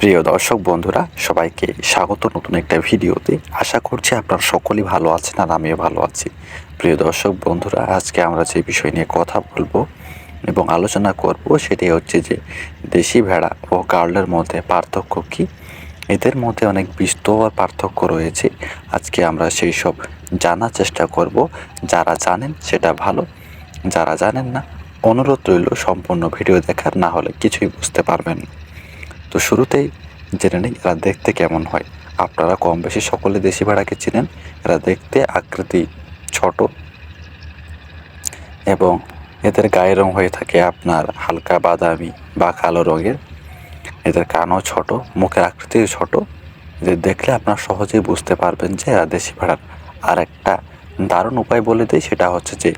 প্রিয় দর্শক বন্ধুরা, সবাইকে স্বাগত নতুন একটা ভিডিওতে। আশা করছি আপনারা সকলেই ভালো আছেন আর আমিও ভালো আছি। প্রিয় দর্শক বন্ধুরা, আজকে আমরা যে বিষয় নিয়ে কথা বলব এবং আলোচনা করব সেটি হচ্ছে যে, দেশি ভেড়া ও গার্লের মধ্যে পার্থক্য কী? এদের মধ্যে অনেক বিস্তর পার্থক্য রয়েছে। আজকে আমরা সেই সব জানার চেষ্টা করব। যারা জানেন সেটা ভালো, যারা জানেন না, অনুরোধ রইল সম্পূর্ণ ভিডিও দেখার, না হলে কিছুই বুঝতে পারবেন না। তো শুরুতেই জেনে নিই এরা দেখতে কেমন হয়। আপনারা কম বেশি সকলে দেশি ভেড়াকে চিনেন। এরা দেখতে আকৃতি ছোট এবং এদের গায়ের রং হয়ে থাকে আপনার হালকা বাদামি বা কালো রঙের। এদের কানও ছোট, মুখের আকৃতিও ছোট। এদের দেখলে আপনারা সহজেই বুঝতে পারবেন যে এরা দেশি ভেড়ার। আর একটা দারুণ উপায় বলে দিই, সেটা হচ্ছে যে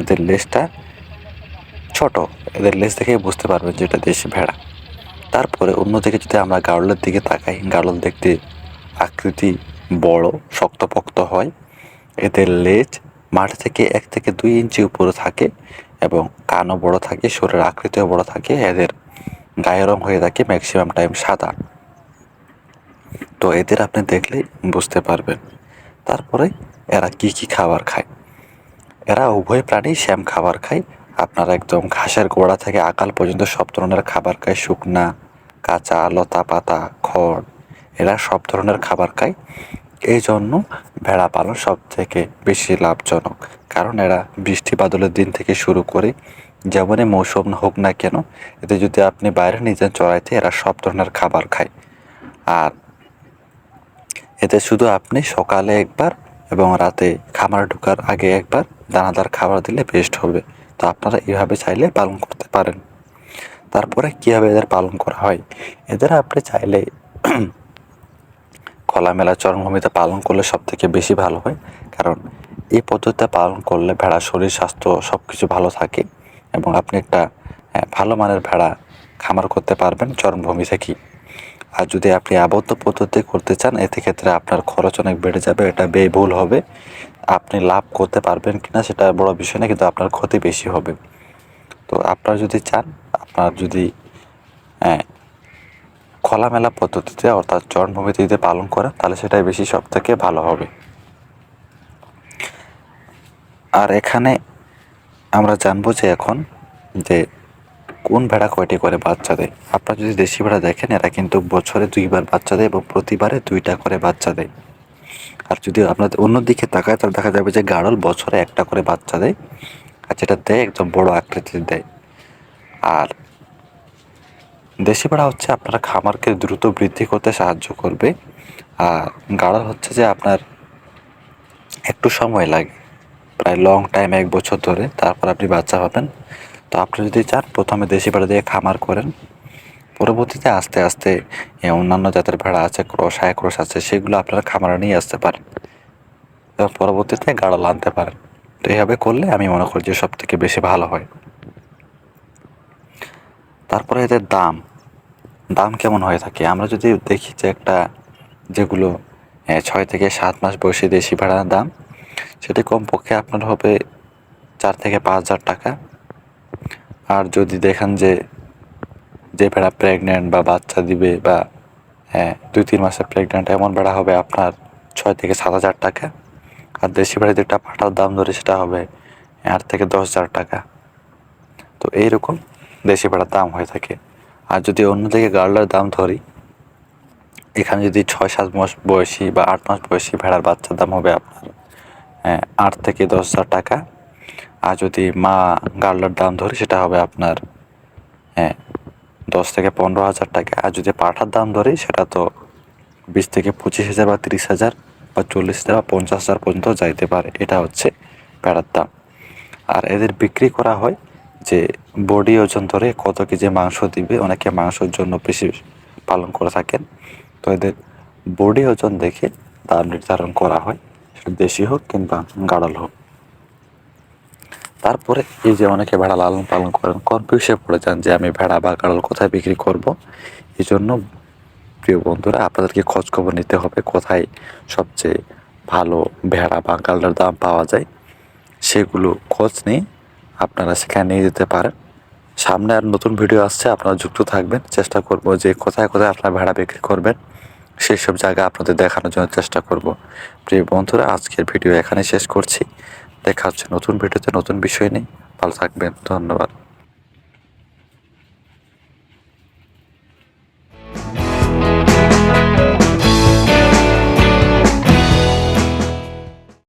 এদের লেজটা ছোট। এদের লেজ দেখেই বুঝতে পারবেন যে এটা দেশি ভেড়া। তারপরে অন্যদিকে যদি আমরা গাড়লের দিকে তাকাই গাড়ল দেখতে আকৃতি বড়, শক্তপোক্ত হয়। এদের লেজ মাঠ থেকে এক থেকে দুই ইঞ্চি উপরে থাকে এবং কানও বড় থাকে, শরীরের আকৃতিও বড় থাকে। এদের গায়ের রং হয়ে থাকে ম্যাক্সিমাম টাইম সাদা। তো এদের আপনি দেখলেই বুঝতে পারবেন। তারপরে এরা কি কি খাবার খায়? এরা উভয় প্রাণী শ্যাম খাবার খায়। আপনারা একদম ঘাসের গোড়া থেকে আকাল পর্যন্ত সব ধরনের খাবার খায়। শুকনা কাঁচা লতা পাতা, খড়, এরা সব ধরনের খাবার খায়। এই জন্য ভেড়া পালন সব থেকে বেশি লাভজনক। কারণ এরা বৃষ্টি বাদলের দিন থেকে শুরু করে যেমনই মৌসুম হোক না কেন, এতে যদি আপনি বাইরে নিয়ে যান চড়াইতে, এরা সব ধরনের খাবার খায়। আর এতে শুধু আপনি সকালে একবার এবং রাতে খামার ঢোকার আগে একবার দানাদার খাবার দিলে বেস্ট হবে। তো আপনারা এভাবে চাইলে পালন করতে পারেন। তারপরে কীভাবে এদের পালন করা হয়? এদের আপনি চাইলে খোলামেলা চরমভূমিতে পালন করলে সব থেকে বেশি ভালো হয়। কারণ এই পদ্ধতিতে পালন করলে ভেড়ার শরীর, স্বাস্থ্য সব কিছু ভালো থাকে এবং আপনি একটা ভালো মানের ভেড়া খামার করতে পারবেন চরমভূমি থেকেই আর যদি আপনি আবদ্ধ পদ্ধতি করতে চান, এতে ক্ষেত্রে আপনার খরচ অনেক বেড়ে যাবে, এটা ব্যয়বহুল হবে। আপনি লাভ করতে পারবেন কিনা সেটা বড় বিষয় না কিন্তু আপনার ক্ষতি বেশি হবে। তো আপনারা যদি চান, আপনার যদি হ্যাঁ খোলামেলা পদ্ধতিতে অর্থাৎ যদি পালন করেন, তাহলে সেটাই বেশি সব থেকে ভালো হবে। আর এখানে আমরা জানব যে এখন যে কোন ভেড়া কয়টি করে বাচ্চা দেয় আপনারা যদি দেশি ভেড়া দেখেন, এরা কিন্তু বছরে দুইবার বাচ্চা দেয় এবং প্রতিবারে দুইটা করে বাচ্চা দেয়। আর যদি আপনাদের অন্যদিকে তাকায়, তাহলে দেখা যাবে যে গাড়ল বছরে একটা করে বাচ্চা দেয়। যেটা দেয় একদম বড় আকৃতির দেয়। আর দেশি ভেড়া হচ্ছে আপনার খামারকে দ্রুত বৃদ্ধি করতে সাহায্য করবে। আর গাড়ল হচ্ছে যে আপনার একটু সময় লাগে, প্রায় লং টাইম এক বছর ধরে, তারপর আপনি বাচ্চা পাবেন। তো আপনি যদি চান প্রথমে দেশি ভেড়া দিয়ে খামার করেন, পরবর্তীতে আস্তে আস্তে অন্যান্য জাতের ভেড়া আছে ক্রস হাই ক্রস আছে, সেগুলো আপনারা খামারে নিয়ে আসতে পারেন। এবং পরবর্তীতে গাড়ল আনতে পারেন। তো এইভাবে করলে আমি মনে করি যে সব থেকে বেশি ভালো হয়। তারপরে এদের দাম দাম কেমন হয়ে থাকে? আমরা যদি দেখি যে একটা যেগুলো ছয় থেকে সাত মাস বয়সী দেশি ভেড়ার দাম, সেটি কমপক্ষে আপনার হবে চার থেকে পাঁচ হাজার টাকা। আর যদি দেখেন যে যে ভেড়া প্রেগনেন্ট বা বাচ্চা দিবে বা হ্যাঁ দুই, তিন মাসের প্রেগনেন্ট এমন ভেড়া হবে আপনার ছয় থেকে সাত হাজার টাকা। আর দেশি ভেড়া যেটা পাঠার দাম ধরে সেটা হবে আট থেকে দশ হাজার টাকা। তো এইরকম দেশি ভেড়ার দাম হয়ে থাকে। আর যদি অন্য অন্যদিকে গার্লার দাম ধরি এখানে যদি ছয় সাত মাস বয়সী বা আট মাস বয়সী ভেড়ার বাচ্চার দাম হবে আপনার হ্যাঁ, আট থেকে দশ হাজার টাকা। আর যদি মা গার্লার দাম ধরি সেটা হবে আপনার হ্যাঁ দশ থেকে পনেরো হাজার টাকা। আর যদি পাঠার দাম ধরি সেটা তো বিশ থেকে পঁচিশ হাজার বা তিরিশ হাজার। বা চল্লিশ হাজার পঞ্চাশ হাজার পর্যন্ত যাইতে পারে। এটা হচ্ছে ভেড়ার দাম আর এদের বিক্রি করা হয় যে বডি ওজন ধরে কত কেজি মাংস দিবে, অনেকে মাংসের জন্য বেশি পালন করে থাকেন। তো এদের বডি ওজন দেখে দাম নির্ধারণ করা হয় সেটা দেশি হোক কিংবা গাড়াল হোক। তারপরে এই যে অনেকে ভেড়া লালন পালন করেন কনফিউসে পড়ে যান যে আমি ভেড়া বা গাড়াল কোথায় বিক্রি করব। এই জন্য প্রিয় বন্ধুরা, আপনাদেরকে খোঁজ খবর নিতে হবে কোথায় সবচেয়ে ভালো ভেড়া বা গাড়ালের দাম পাওয়া যায়। সেগুলো খোঁজ নিয়ে আপনারা সেখানে নিয়ে যেতে পারেন। সামনে আর নতুন ভিডিও আসছে, আপনারা যুক্ত থাকবেন। চেষ্টা করব যে কোথায় কোথায় আপনারা ভেড়া বিক্রি করবেন। সেই সব জায়গা আপনাদের দেখানোর জন্য চেষ্টা করব। প্রিয় বন্ধুরা, আজকের ভিডিও এখানে শেষ করছি। দেখা হচ্ছে নতুন ভিডিওতে নতুন বিষয় নিয়ে। ভালো থাকবেন, ধন্যবাদ।